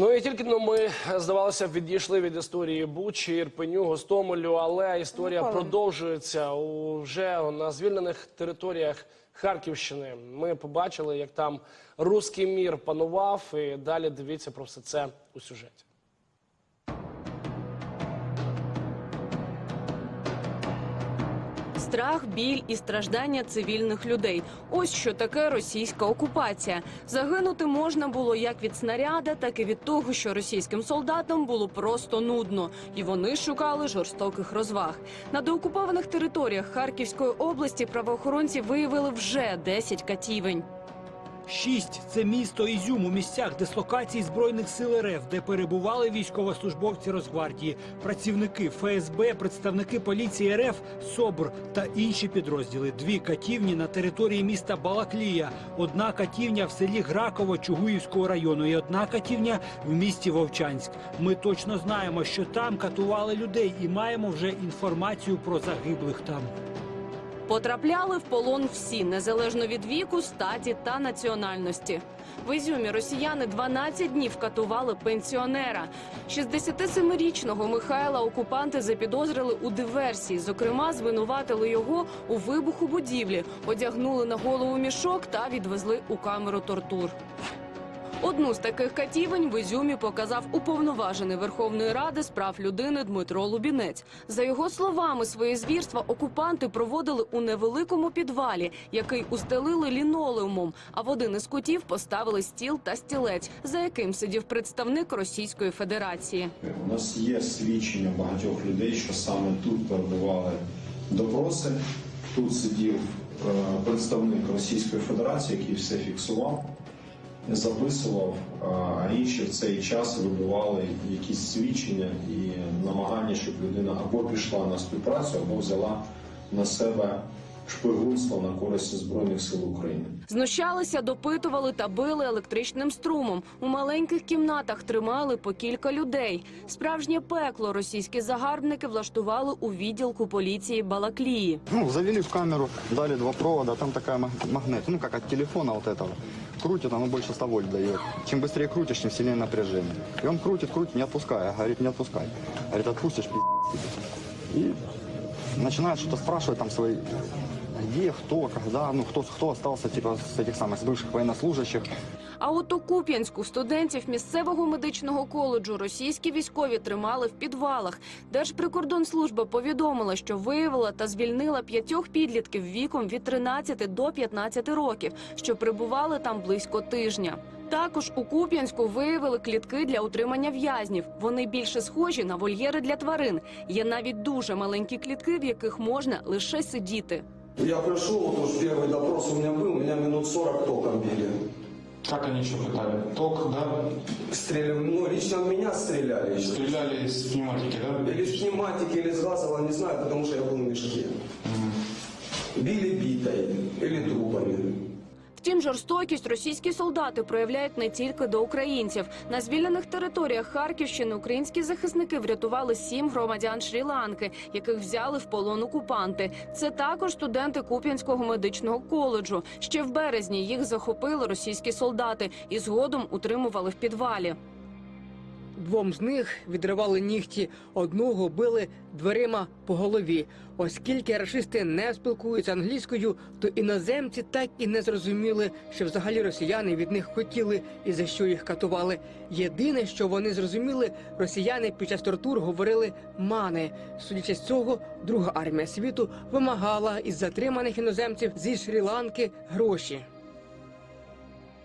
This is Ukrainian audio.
Ну і тільки ну, ми здавалося відійшли від історії Бучі, Ірпеню, Гостомелю, але історія Ніколи. продовжується уже на звільнених територіях Харківщини. Ми побачили, як там руський мір панував. І далі дивіться про все це у сюжеті. Страх, біль і страждання цивільних людей. Ось що таке російська окупація. Загинути можна було як від снаряда, так і від того, що російським солдатам було просто нудно, і вони шукали жорстоких розваг. На доокупованих територіях Харківської області правоохоронці виявили вже 10 катівень. Шість це місто Ізюм у місцях дислокації збройних сил РФ, де перебували військовослужбовці Росгвардії, працівники ФСБ, представники поліції РФ, СОБР та інші підрозділи. Дві катівні на території міста Балаклія, одна катівня в селі Граково Чугуївського району і одна катівня в місті Вовчанськ. Ми точно знаємо, що там катували людей і маємо вже інформацію про загиблих там. Потрапляли в полон всі, незалежно від віку, статі та національності. В Ізюмі росіяни 12 днів катували пенсіонера. 67-річного Михайла окупанти запідозрили у диверсії. Зокрема, звинуватили його у вибуху будівлі, одягнули на голову мішок та відвезли у камеру тортур. Одну з таких катівень в Ізюмі показав уповноважений Верховної Ради з прав людини Дмитро Лубінець. За його словами, свої звірства окупанти проводили у невеликому підвалі, який устелили лінолеумом. А в один із кутів поставили стіл та стілець, за яким сидів представник Російської Федерації. У нас є свідчення багатьох людей, що саме тут перебували допроси. Тут сидів е, представник Російської Федерації, який все фіксував, записував, а інші в цей час вибивали якісь свідчення і намагання, щоб людина або пішла на співпрацю, або взяла на себе шпигунство на користь Збройних сил України. Знущалися, допитували та били електричним струмом. У маленьких кімнатах тримали по кілька людей. Справжнє пекло російські загарбники влаштували у відділку поліції Балаклії. Ну, завели в камеру, дали два провода, там такая маг- магнит, ну как от телефона вот этого. Крутит, оно больше 100 вольт дает. Чем быстрее крутишь, тем сильнее напряжение. И он крутит, крутит, не отпуская. Говорит, не отпускай. Говорит, отпустишь, пиздец. И начинает что-то спрашивать там свои, где, кто, когда, ну кто, кто остался типа с этих самых с бывших военнослужащих. А от у Куп'янську студентів місцевого медичного коледжу російські військові тримали в підвалах. Держприкордонслужба повідомила, що виявила та звільнила п'ятьох підлітків віком від 13 до 15 років, що прибували там близько тижня. Також у Куп'янську виявили клітки для утримання в'язнів. Вони більше схожі на вольєри для тварин. Є навіть дуже маленькі клітки, в яких можна лише сидіти. Я пришел, вот уж первый допрос у меня был, меня минут 40 током били. Как они еще пытали? Ток, да? Стреляли, ну, лично в меня стреляли еще. Стреляли из пневматики, да? Или с пневматики, или с газового, не знаю, потому что я был в мешке. Били битой или трупами. Втім, жорстокість російські солдати проявляють не тільки до українців. На звільнених територіях Харківщини українські захисники врятували сім громадян Шрі-Ланки, яких взяли в полон окупанти. Це також студенти Куп'янського медичного коледжу. Ще в березні їх захопили російські солдати і згодом утримували в підвалі. Двом з них відривали нігті, одного били дверима по голові. Оскільки рашисти не спілкуються англійською, то іноземці так і не зрозуміли, що взагалі росіяни від них хотіли і за що їх катували. Єдине, що вони зрозуміли, росіяни під час тортур говорили мани. Судячи з цього, друга армія світу вимагала із затриманих іноземців зі Шрі-Ланки гроші.